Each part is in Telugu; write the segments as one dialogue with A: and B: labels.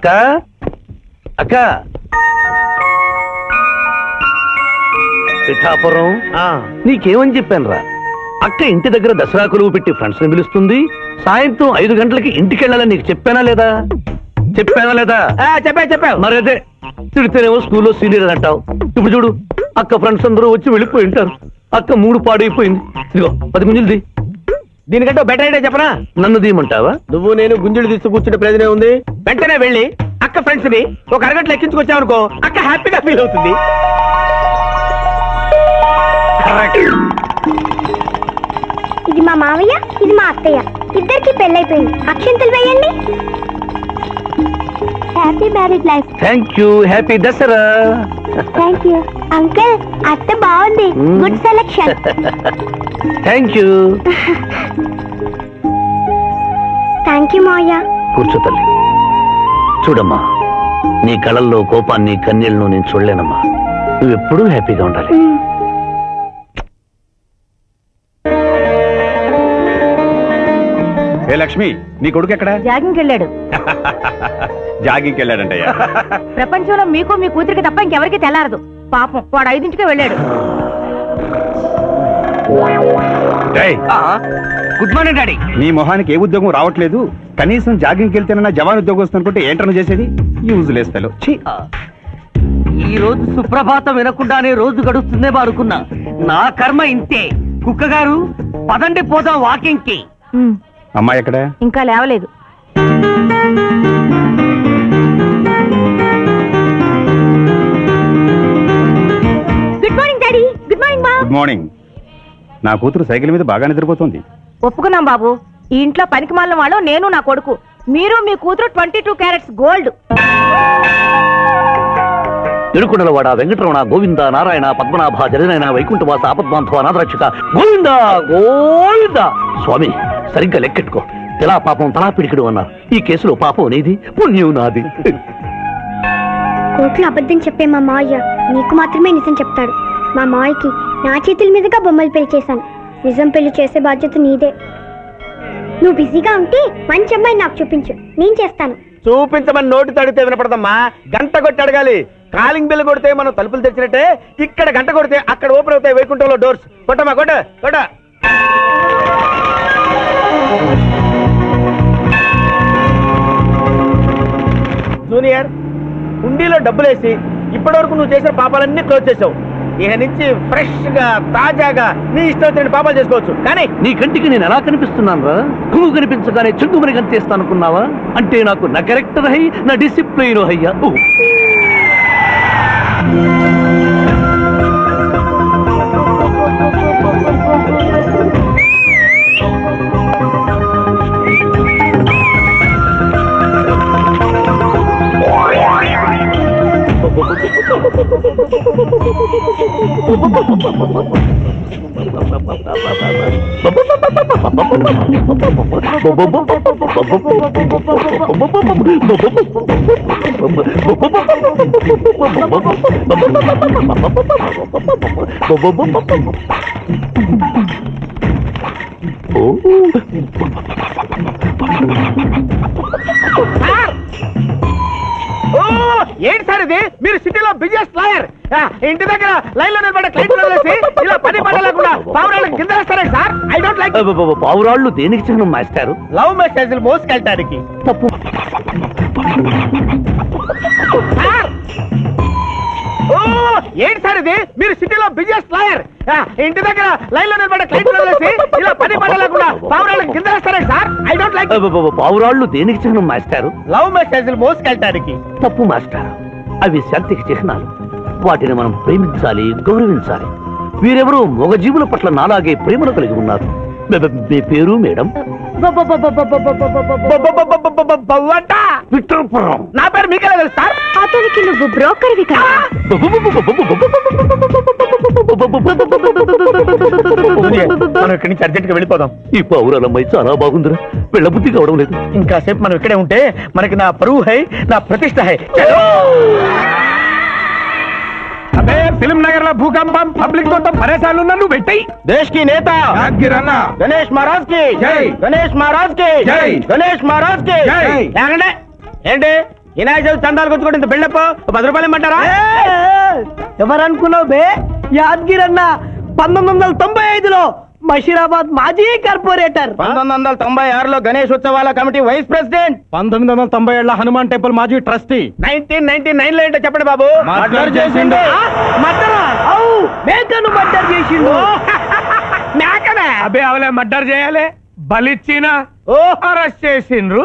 A: అక్క? అక్క? పిఠాపురం? నీకేమని చెప్పాను రా అక్క ఇంటి దగ్గర దసరా కొలువు పెట్టి ఫ్రెండ్స్ని పిలుస్తుంది. సాయంత్రం ఐదు గంటలకి ఇంటికి వెళ్ళాలని నీకు చెప్పానా లేదా? చెప్పానా లేదా?
B: చెప్పా చెప్పావు
A: మరి అదే తిడితేనేమో స్కూల్లో సీనియర్ అని అంటావు. ఇప్పుడు చూడు అక్క ఫ్రెండ్స్ అందరూ వచ్చి వెళ్ళిపోయి ఉంటారు. అక్క మూడు పాడైపోయింది. ఇదిగో పది గుంజులది.
B: దీనికంటే బెటర్ ఐడియా చెప్పనా?
A: నన్ను దీయమంటావా?
B: నువ్వు నేను గుంజులు తీస్తూ కూర్చుంటే ప్రయోజనం ఉంది. వెంటనే వెళ్ళి అక్క ఫ్రెండ్స్ని ఒక అరగంట ఎక్కించుకొచ్చావనుకో అక్క హ్యాపీగా ఫీల్ అవుతుంది.
C: ఇది మా మావయ్య ఇది మా అత్తయ్య. ఇద్దరికి పెళ్ళైపోయింది. అక్షంతలు వేయండి. Happy marriage life
A: thank you happy Dasara.
C: Thank you uncle అత్త బాగుంది. Good selection
A: thank you
C: thank you మావయ్య.
A: కూర్చో తల్లి. చూడమ్మా నీ కళల్లో కోపాన్ని కన్నీళ్ళను నేను చూడలేనమ్మా. నువ్వు ఎప్పుడూ హ్యాపీగా ఉండాలి.
D: ఏ లక్ష్మి నీ కొడుకు ఎక్కడ?
E: జాగింగ్కి వెళ్ళాడు
D: జాగింగ్కి వెళ్ళాడంటయ్యా
E: ప్రపంచంలో మీకు మీ కూతురికి తప్ప ఇంకెవరికి తెల్లారదు. పాపం వాడు ఐదింటికే వెళ్ళాడు.
B: Good morning daddy.
D: నీ మొహానికి ఏ ఉద్యోగం రావట్లేదు? కనీసం జాగింగ్కి వెళ్తేనన్నా జవాన్ ఉద్యోగం వస్తుంది అనుకుంటే ఏంటన్నా చేసేది? యూజ్ లేస్తలో ఛీ.
B: ఈ రోజు సుప్రభాతం వినకుండానే రోజు గడుస్తుందే అనుకున్నా. నా కర్మ ఇంతే. కుక్క గారు పదండి పోదాం
E: వాకింగ్కి
D: అమ్మాయి ఎక్కడ?
E: ఇంకా లేవలేదు.
C: Good morning.
D: నా కూతురు సైకిల్ మీద బాగా నిద్రపోతుంది.
E: ఒప్పుకున్నాం బాబు. ఈ ఇంట్లో పనికి మాలిన వాళ్ళు నేను నా కొడుకు. మీరు మీ కూతురు ట్వంటీ టూ క్యారెట్స్ గోల్డ్.
A: తిరుకుడలవాడ వెంకటరమణ గోవింద నారాయణ పద్మనాభ జగనైన వైకుంఠవాస ఆపద్బాంధవ నాథరక్షక గోవింద! గోవింద! స్వామి సరిగ్గా లెక్కెట్టుకో. తెలా పాపం తలా పిడికిడు అన్నారు. ఈ కేసులో పాపం నీది పుణ్యం నాది.
C: కోట్లు అబద్ధం చెప్పే మా మావయ్య నీకు మాత్రమే నిజం చెప్తాడు. మా మావయ్యకి నా చేతుల మీదుగా బొమ్మలు పెళ్ళి చేశాను. నిజం పెళ్ళి చేసే బాధ్యత నీదే. నువ్వు బిజీగా ఉంటే మంచి అమ్మాయి నాకు చూపించు. నేను చేస్తాను.
B: చూపించమని నోటి తడితే వినపడదమ్మా. గంట కొట్టి అడగాలి. కాలింగ్ బిల్ కొడితే మనం తలుపులు తెచ్చినట్టే ఇక్కడ గంట కొడితే అక్కడ ఓపెన్ అవుతాయి వైకుంఠంలో డోర్స్. కొట్టమ్మా కొట్ట కొట్ట. జూనియర్ హుండీలో డబ్బులేసి ఇప్పటి వరకు నువ్వు చేసిన పాపాలన్నీ క్లోజ్ చేసావు. ఇక నుంచి ఫ్రెష్గా తాజాగా నీ ఇష్టం వచ్చిన పాపాలు చేసుకోవచ్చు. కానీ
A: నీ కంటికి నేను ఎలా కనిపిస్తున్నాను రా? నువ్వు కనిపించగానే చెంగుమని కనిపిస్తాను అనుకున్నావా అంటే నాకు నా క్యారెక్టర్ హై నా డిసిప్లిన్ హయ్యా ఊ.
B: ఏంటి సార్ ఇది? మీరు సిటీలో బిజినెస్ లాయర్. ఇంటి దగ్గర లైన్లో నిలబడే వదిలేసి ఇలా పని పని లేకుండా పావురాళ్ళకి కింద వేస్తారే సార్? ఐ డోంట్ లైక్
A: పావురాళ్ళు దేనికి చిహ్నం మాస్టారు?
B: లవ్ మెసేజ్లు మోసుకెళ్ళటానికి.
A: తప్పు.
B: ఏంటి సార్ ఇది మీరు సిటీలో బిజినెస్ లాయర్ ఇంటి దగ్గర లైన్లో నిలబడే క్లయింట్ వదిలేసి ఇలా పని పని లేకుండా పావురాళ్ళకి కింద వేస్తారే సార్ ఐ డోంట్ లైక్
A: పావురాళ్ళు దేనికి చిహ్నం మాస్టారు
B: లవ్ మెసేజ్లు మోసుకెళ్ళటానికి
A: తప్పు మాస్టర్ అవి శాంతికి చిహ్నాలు వాటిని మనం ప్రేమించాలి గౌరవించాలి వీరెవరూ మూగజీవుల పట్ల నాలాగే ప్రేమను కలిగి ఉన్నారు మీ పేరు మేడం
B: నా పేరు మీకెలా తెలుసు సార్
C: అతనికి నువ్వు బ్రోకర్వి కదా.
B: మనం ఇక్కడి నుంచి అర్జెంట్గా వెళ్ళిపోదాం.
A: ఈ పౌరాలమ్మాయి చాలా బాగుందిరా. వెళ్ళబుద్ధి కావడం లేదు.
B: ఇంకా సేపు మనం ఇక్కడే ఉంటే మనకి నా పరువు హై నా ప్రతిష్ట హై. చలో.
D: అబే ఫిలిం నగర్లో భూకంపం పబ్లిక్ మొత్తం నువ్వు పెట్టాయి.
B: దేశ్కి నేత గణేష్ మహారాజ్కి
D: జై.
B: గణేష్ మహారాజ్కి
D: జై.
B: గణేష్ మహారాజ్కి? ఏంటి? వినాయక చవితి చందాలు కొట్టుకుంటే ఇంత బిల్డప్ పది రూపాయలు ఇమ్మంటారా?
F: ఎవరనుకున్నావు బే? యాద్గిరి అన్న పంతొమ్మిది వందల తొంభై ఐదులో మషీరాబాద్ మాజీ కార్పొరేటర్.
B: పంతొమ్మిది వందల తొంభై ఆరులో గణేష్ ఉత్సవాల కమిటీ వైస్ ప్రెసిడెంట్.
D: పంతొమ్మిది వందల తొంభై ఏళ్ళ హనుమాన్ టెంపుల్ మాజీ ట్రస్టీ.
B: నైన్టీన్ నైన్టీ నైన్లో ఏంటో చెప్పండి బాబు.
D: మర్డర్ చేసిండు.
F: మద్దరా అవు మేకను మర్డర్ చేసిండు.
B: మేకనే?
D: అబే అవలే మర్డర్ చేయాలి. బలిచ్చిన.
B: ఓ.
D: అరెస్ట్ చేసిండ్రు.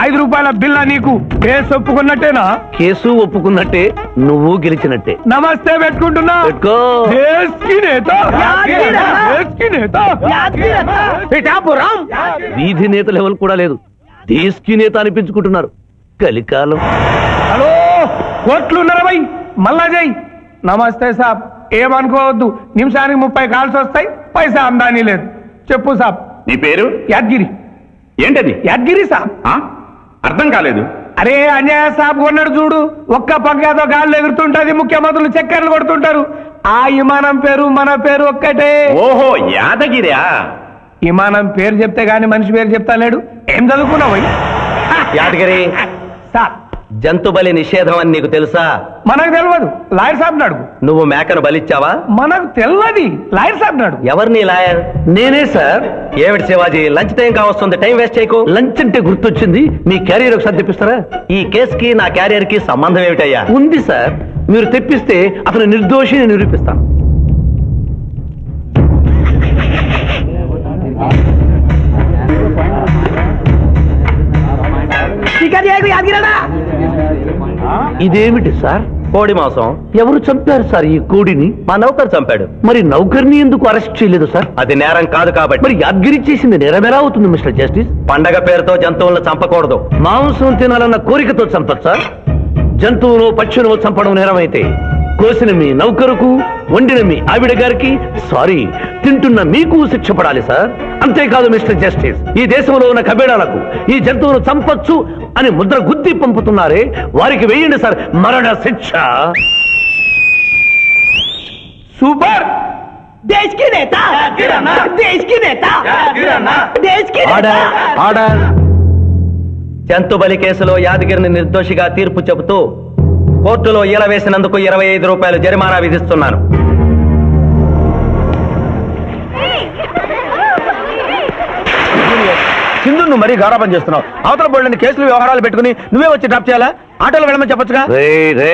D: ఐదు రూపాయల బిల్ల నీకు కేసు ఒప్పుకున్నట్టేనా?
A: కేసు ఒప్పుకున్నట్టే నువ్వు గెలిచినట్టే.
D: నమస్తే పెట్టుకుంటున్నా.
A: పెట్టుకో. వీధి నేత లెవెల్ కూడా లేదు. దేశీ నేత అనిపించుకుంటున్నారు. కలికాలం.
D: హలో కోట్లు ఉన్నరవై మళ్ళా జై. నమస్తే సాబ్. ఏమనుకోవద్దు. నిమిషానికి ముప్పై కాల్స్ వస్తాయి. పైసా అందానీ లేదు. చెప్పు సాబ్.
G: నీ పేరు?
D: యాద్గిరి.
G: ఏంటది?
D: యాద్గిరి సాబ్.
G: ఆ? అర్థం కాలేదు.
D: అరే అంజయ్య సాబ్ కొన్నాడు చూడు. ఒక్క పక్కతో గాల్లో ఎగురుతుంటది ముఖ్యమంత్రులు చక్కర్లు కొడుతుంటారు. ఆ విమానం పేరు మన పేరు ఒక్కటే.
G: ఓహో యాదగిరా
D: విమానం పేరు చెప్తే గాని మనిషి పేరు చెప్తా లేడు. ఏం చదువుకున్నావు
A: యాదగిరి.
D: సార్
A: జంతు బలి నిషేధం అని నీకు తెలుసా?
D: మనకు తెలియదు లాయర్ సాబ్ అడుగు.
A: నువ్వు మేకను బలిచ్చావా?
D: మనకు తెలియదు లాయర్ సాబ్ అడుగు.
A: ఎవరిని లాయర్? నేనే సార్. ఏమిటి శివాజీ లంచ్ టైం కావస్తుంది? టైం వేస్ట్ చేయకు. లంచ్ అంటే గుర్తొచ్చింది. మీ క్యారియర్ ఒకసారి తెప్పిస్తారా ఈ కేస్కి నా క్యారియర్కి సంబంధం ఏమిటయ్యా? ఉంది సార్. మీరు తెప్పిస్తే అతను నిర్దోషిని నిరూపిస్తాను. ఇదేమిటి సార్? కోడి మాంసం. ఎవరు చంపారు సార్ ఈ కోడిని? మా నౌకర్ చంపాడు. మరి నౌకర్ని ఎందుకు అరెస్ట్ చేయలేదు సార్? అది నేరం కాదు కాబట్టి. మరి యాద్గిరి చేసింది నేరం ఎలా అవుతుంది మిస్టర్ జస్టిస్? పండగ పేరుతో జంతువులను చంపకూడదు. మాంసం తినాలన్న కోరికతో చంపచ్చు సార్. జంతువును పక్షును చంపడం నేరమైతే కోసిన మీ నౌకరుకు వండిన మీ ఆవిడ గారికి సారీ తింటున్న మీకు శిక్ష పడాలి సార్. అంతేకాదు మిస్టర్ జస్టిస్ ఈ దేశంలో ఉన్న కబేడాలకు ఈ జంతువును చంపొచ్చు అని ముద్ర గుద్ది పంపుతున్నారే వారికి వేయండి సార్ మరణ శిక్ష.
D: సూపర్!
F: దేశ్కి నేత! దేశ్కి నేత! దేశ్కి నేత!
A: Order order. జంతు బలి కేసులో యాదగిరిని నిర్దోషిగా తీర్పు చెబుతూ కోర్టులో ఈల వేసినందుకు ఇరవై ఐదు రూపాయలు జరిమానా విధిస్తున్నాను.
B: మరీ గారాబం చేస్తున్నావు. అవతల బోళ్ళని కేసులు వ్యవహారాలు పెట్టుకుని నువ్వే వచ్చి డ్రాప్ చేయాలా? ఆటోలో వెళ్ళమని చెప్పొచ్చుగా?
A: రే రే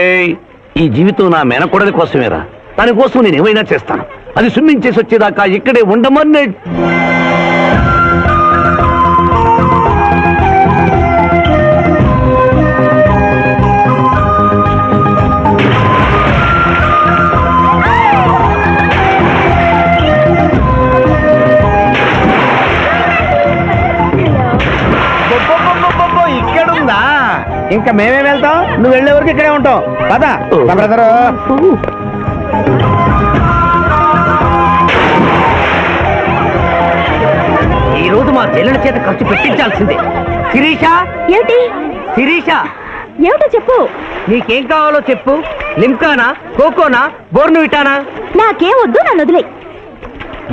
A: ఈ జీవితం నా మెనకూడని కోసమేరా. దాని కోసం నేను ఏమైనా చేస్తాను. అది స్విమ్మింగ్ చేసి వచ్చేదాకా ఇక్కడే ఉండమని
B: ఇంకా మేమేం వెళ్తాం. నువ్వు వెళ్ళే వరకు ఇక్కడే ఉంటాం. పదా. బ్రదరు.
A: ఈ రోజు మా చెల్లెల చేత ఖర్చు పెట్టించాల్సిందే. శిరీష?
C: ఏమిటి?
A: శిరీష?
C: ఏమిటో చెప్పు.
A: నీకేం కావాలో చెప్పు. లిమ్కానా? కోకోనా? బోర్నువిటానా
C: నాకేం వద్దు నన్ను వదిలే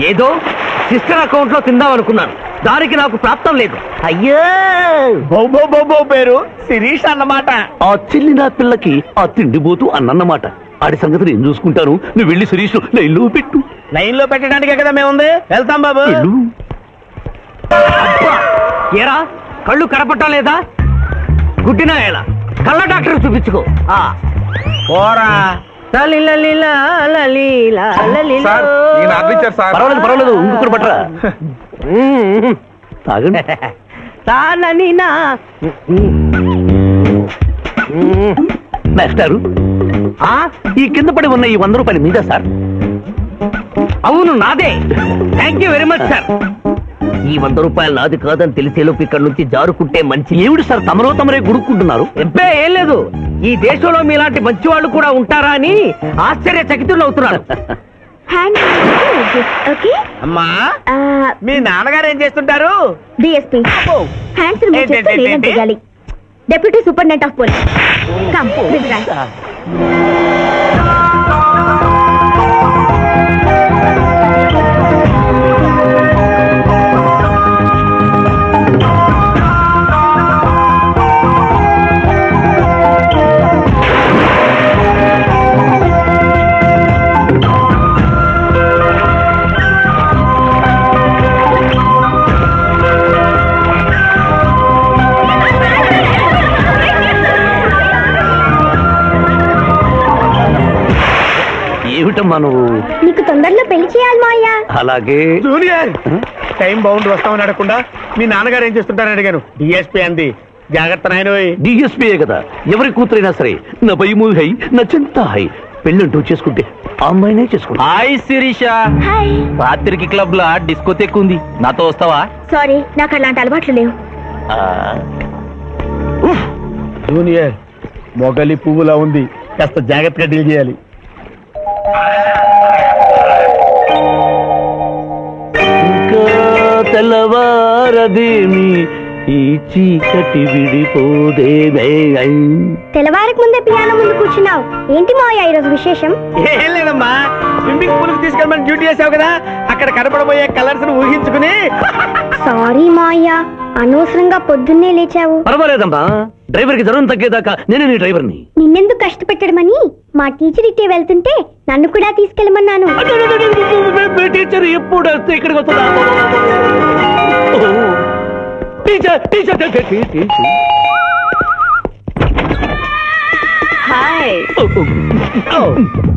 A: ఏదో సిస్టర్ అకౌంట్లో తిందాం అనుకున్నాను దానికి నాకు ప్రాప్తం లేదు. అయ్యో!
B: పేరు శిరీష్ అన్నమాట.
A: ఆ చెల్లి నా పిల్లకి ఆ తిండిపోతూ అన్నమాట. ఆడి సంగతి నేను చూసుకుంటాను? నువ్వు వెళ్ళి శిరీష్ లైన్లో పెట్టు.
B: లైన్లో పెట్టడానికే కదా మేముంది? వెళ్తాం బాబు!
A: ఏరా కళ్ళు కనపట్టం లేదా? గుడ్డిన ఎలా? కళ్ళ డాక్టర్ చూపించుకో.
G: సార్
A: పర్వాలేదు పర్వాలేదు ఇంకొకటి పట్టరా తాగండి. మాస్టారు ఈ కింద పడి ఉన్న ఈ వంద రూపాయలు మీద సార్. అవును నాదే. Thank you very much sir ఈ వంద రూపాయలు నాది కాదని తెలిసేలోపు ఇక్కడ నుంచి జారుకుంటే మంచి ఏమిటి సార్ తమరో తమరే గుడుక్కుంటున్నారు ఎబ్బే ఏం లేదు. ఈ దేశంలో మీలాంటి మంచి వాళ్ళు కూడా ఉంటారా అని ఆశ్చర్యచకితులు అవుతున్నారు
C: హ్యాండ్ ఓకే
B: అమ్మా మీ నాన్నగారు ఏం చేస్తుంటారు?
C: DSP hands deputy superintendent of police come
A: ఏమిటమ్మా నువ్వు
C: నీకు తొందరలో పెళ్ళి చేయాలి మాయా
A: అలాగే.
B: జూనియర్! టైం బౌండ్ వస్తామని అడగకుండా మీ నాన్నగారు ఏం చేస్తుంటారని అడిగాను. డిఎస్పీ అంది. జాగ్రత్త నాయన
A: డిఎస్పీయే కదా? ఎవరి కూతురైనా సరే నా భయము హై నా చింత హై. పెళ్ళంటూ చేసుకుంటే ఆ అమ్మాయినే చేసుకుంటా.
F: హాయ్ శిరీష.
C: హాయ్.
F: రాత్రికి క్లబ్ లా డిస్కోతెక్ ఉంది. నాతో వస్తావా?
C: సారీ నాకు అలాంటి అలవాట్లు లేవు.
B: జూనియర్ మొగలి పువ్వులా ఉంది. కాస్త జాగ్రత్తగా డీల్ చేయాలి.
A: ఇంకా తెల్లవారదేమి ఈ చీకటి విడిపోదేమే
C: తెల్లవారికి ముందే పియానో ముందు కూర్చున్నావు. ఏంటి మాయా ఈరోజు విశేషం?
B: ఏం లేదమ్మా. స్విమ్మింగ్ పూల్కి తీసుకెళ్ళమని డ్యూటీ చేసావు కదా? అక్కడ కనపడబోయే కలర్స్ ఊహించుకుని
C: సారీ మాయా అనవసరంగా పొద్దున్నే లేచావు.
A: పర్వాలేదమ్మా డ్రైవర్కి జ్వరం తగ్గేదాకా నేనే నీ డ్రైవర్ని.
C: నిన్నెందుకు కష్టపెట్టడమని మా టీచర్ ఇట్టే వెళ్తుంటే నన్ను కూడా తీసుకెళ్ళమన్నాను.
A: టీచర్ ఎప్పుడు వస్తే ఇక్కడికి వస్తుందా టీచర్ టీచర్
E: హాయ్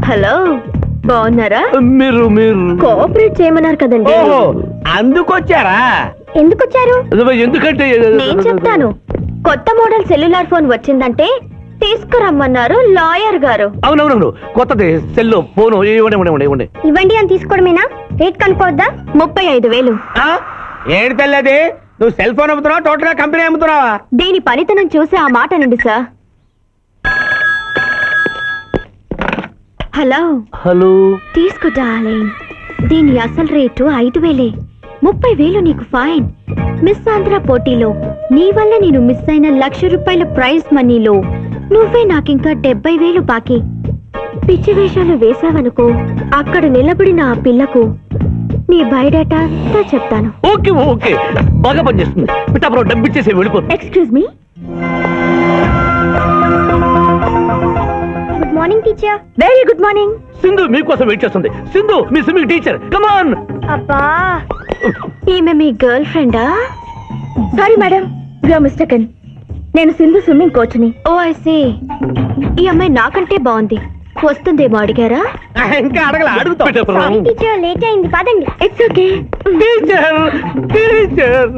E: హలో బాగున్నారా
A: మీరు మీరు
E: కోఆపరేట్ చేయమన్నారు కదండి
B: అందుకొచ్చారా
C: ఎందుకు వచ్చారు
A: ఎందుకంటే
E: నేను చెప్తాను. కొత్త మోడల్ సెల్యులార్ ఫోన్ వచ్చిందంటే తీసుకురమ్మన్నారు లాయర్ గారు.
A: అవునవునవును. కొత్తది. సెల్లో ఫోను ఇవ్వండి ఇవ్వండి
C: అని తీసుకోవడమేనా? రేట్ కనుక్కోవద్దా?
E: ముప్పై ఐదు వేలు.
B: ఆ? ఏంటి తల్లి నువ్వు సెల్ ఫోన్ అమ్ముతున్నావా? టోటల్గా కంపెనీ అమ్ముతున్నావా?
E: దీని పనితనం చూసి ఆ మాట నుండి సార్? హలో.
A: హలో.
E: తీసుకో డార్లింగ్. దీని అసలు రేటు ఐదు వేలే. ముప్పై వేలు నీకు ఫైన్. మిస్ ఆంధ్ర పోటీలో నీ వల్ల నేను మిస్ అయిన లక్ష రూపాయల ప్రైజ్ మనీలో. నువ్వే నాకింకా డెబ్బై వేలు బాకీ. పిచ్చి వేషాలు వేశావనుకో అక్కడ నిలబడిన ఆ పిల్లకు నీ బయోడేటా అంతా చెప్తాను.
A: Okay okay. బాగా పనిచేస్తుంది. పిఠాపురం డబ్బిచ్చేసి వెళ్ళిపో.
E: Excuse me
C: good morning teacher
E: very good morning
A: Sindhu మీకోసం వెయిట్ చేస్తుంది. సింధు మీ స్విమ్మింగ్ టీచర్ కమాన్
C: అబ్బా.
E: ఈమె మీ గర్ల్ ఫ్రెండా? Sorry madam. You mistaken. నేను సింధు స్విమ్మింగ్ కోచ్ని. Oh I see. ఈ అమ్మాయి నాకంటే బాగుంది. వస్తుందేమో అడిగారా?
B: ఇంకా అడగల అడుగుతా.
C: టీచర్ లేట్ అయింది. పదండి.
E: It's okay
A: teacher teacher.